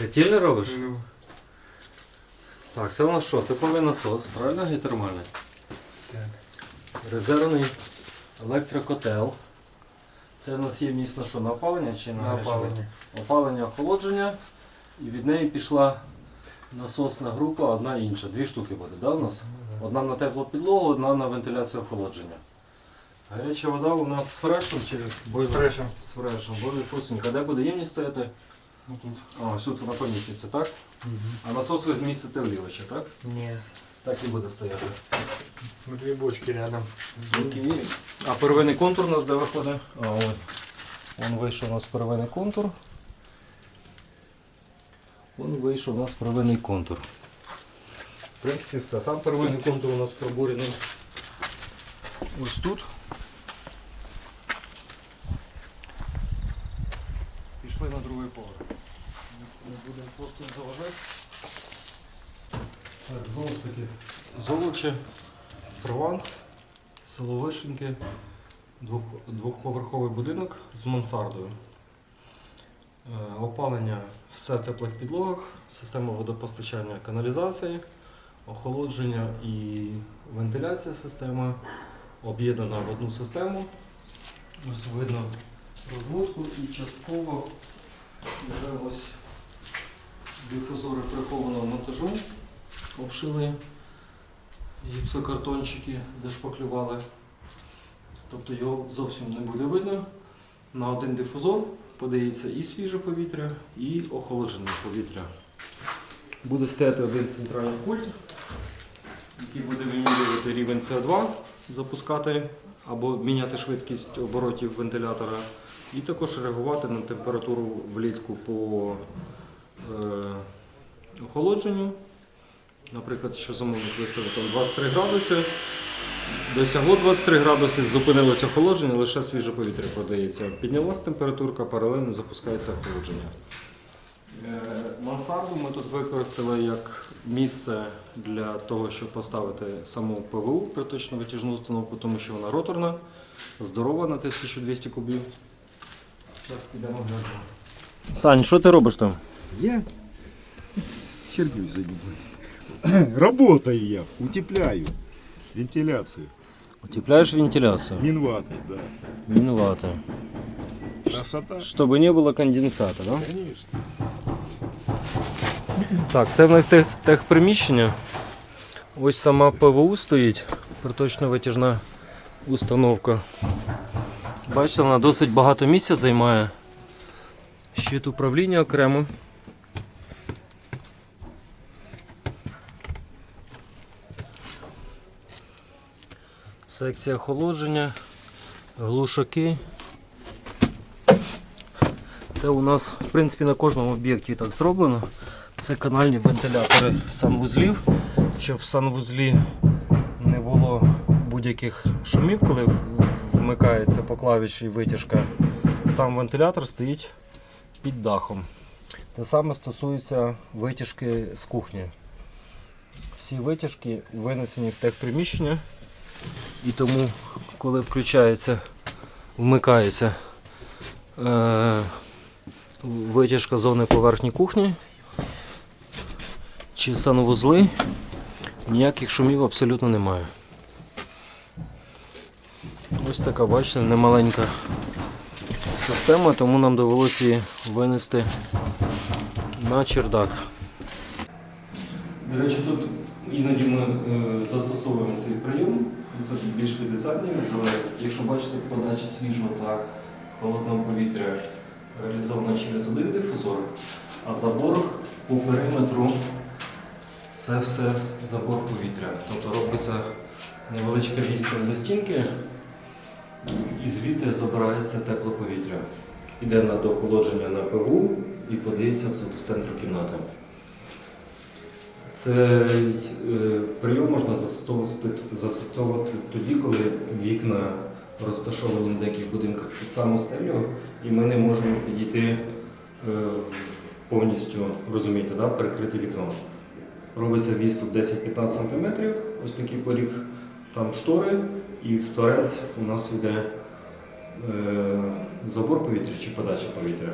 Світильний робиш? Ну, Так, це у нас що? Типовий насос, правильно? Геотермальний. так. Резервний електрокотел. Це у нас є місно що на опалення чи на, На опалення. Опалення, охолодження. І від неї пішла насосна група, одна інша. Дві штуки буде, да, у нас? Одна на теплу підлогу, одна на вентиляцію охолодження. Гаряча вода у нас з фрешем чи бойлер? Фрешем. З фрешем. Бойлер фусенька. Де буде ємність стояти? Ось тут вона поміститься, так? А насос ви змістите влівочі, так? Ні. Так і буде стояти. Дві бочки рядом. Окей. А первинний контур у нас де виходить? А, от. Вон вийшов у нас первинний контур. Вон вийшов у нас первинний контур. В принципі, все. Сам первинний контур у нас пробурений ось тут. Пішли на другий поверх. Не будемо просто заважати. Так, знову ж таки, золоче, Прованс, село Вишеньки, двох, двохповерховий будинок з мансардою. Е, Опалення все в теплих підлогах, система водопостачання каналізації, охолодження і вентиляція системи об'єднана в одну систему. Ось видно розводку і частково вже ось дифузори прихованого монтажу обшили гіпсокартончики зашпаклювали. Тобто його зовсім не буде видно. На один дифузор подається і свіже повітря, і охолоджене повітря. Буде стояти один центральний пульт, який буде вимірювати рівень СО2, запускати або міняти швидкість оборотів вентилятора, і також реагувати на температуру влітку по охолодженню. Наприклад, якщо замовник виставив там 23 градуси, досягло 23 градуси, зупинилося охолодження, лише свіже повітря подається. Піднялася температурка, паралельно запускається охолодження. Е, Мансарду ми тут використали як місце для того, щоб поставити саму ПВУ, приточну витяжну установку, тому що вона роторна, здорова на 1200 кубів. Зараз підемо глянемо. Сань, що ти робиш там? Я херню занимаюсь. Работаю я, утепляю вентиляцию. Утепляешь вентиляцию? Минватой, да. Минвата. Красота. Чтобы не было конденсата, да? Конечно. Так, це в них тех, техприміщення. Ось сама ПВУ стоїть, проточна витяжна установка. Бачите, вона досить багато місця займає. Щит управління окремо. Секція охолодження, глушаки. Це у нас, в принципі, на кожному об'єкті так зроблено. Це канальні вентилятори санвузлів, щоб в санвузлі не було будь-яких шумів, коли вмикається по клавіші витяжка. Сам вентилятор стоїть під дахом. Те саме стосується витяжки з кухні. Всі витяжки винесені в техприміщення. І тому, коли включається, вмикається е, витяжка зони поверхні кухні чи санвузли, ніяких шумів абсолютно немає. Ось така, бачите, немаленька система, тому нам довелося її винести на чердак. До речі, тут іноді ми е, застосовуємо цей прийом, це більш віддицальний, але якщо бачите, подача свіжого та холодного повітря реалізована через один дифузор, а забор по периметру це все забор повітря. Тобто робиться невеличка відстань до стінки і звідти забирається тепле повітря. Іде на доохолодження на ПВУ і подається в центр кімнати. Цей е, прийом можна застосовувати, тоді, коли вікна розташовані на деяких будинках під саму стелю, і ми не можемо підійти е, повністю, розумієте, да, перекрити вікно. Робиться відступ 10-15 см, ось такий поріг, там штори, і в творець у нас йде е, забор повітря чи подача повітря.